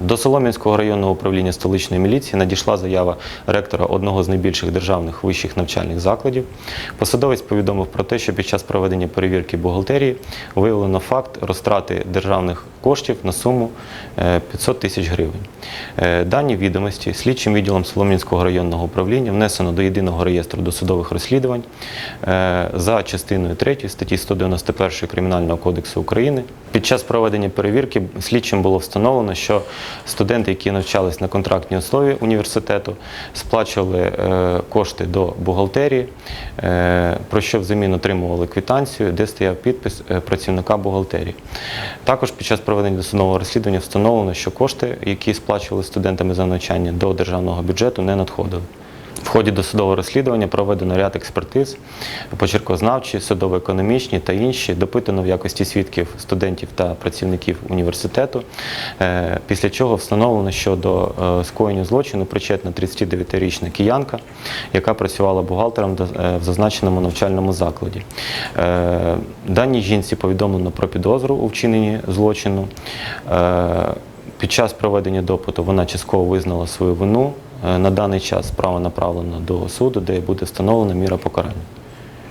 До Солом'янського районного управління столичної міліції надійшла заява ректора одного з найбільших державних вищих навчальних закладів. Посадовець повідомив про те, що під час проведення перевірки бухгалтерії виявлено факт розтрати державних коштів на суму е, 500 тисяч гривень. Е, Дані відомості слідчим відділом Солом'янського районного управління внесено до єдиного реєстру досудових розслідувань е, за частиною 3 статті 191 Кримінального кодексу України. Під час проведення перевірки слідчим було встановлено, що студенти, які навчались на контрактній основі університету, сплачували е, кошти до бухгалтерії, е, про що взамін отримували квитанцію, де стояв підпис е, працівника бухгалтерії. Також під час проведення досудового розслідування встановлено, що кошти, які сплачували студентами за навчання до державного бюджету, не надходили. В ході досудового розслідування проведено ряд експертиз, почеркознавчі, судово-економічні та інші, допитано в якості свідків студентів та працівників університету, е, після чого встановлено, що до е, скоєння злочину причетна 39-річна киянка, яка працювала бухгалтером е, в зазначеному навчальному закладі. Даній жінці повідомлено про підозру у вчиненні злочину. Під час проведення допиту вона частково визнала свою вину. Е, На даний час справа направлена до суду, де буде встановлена міра покарання.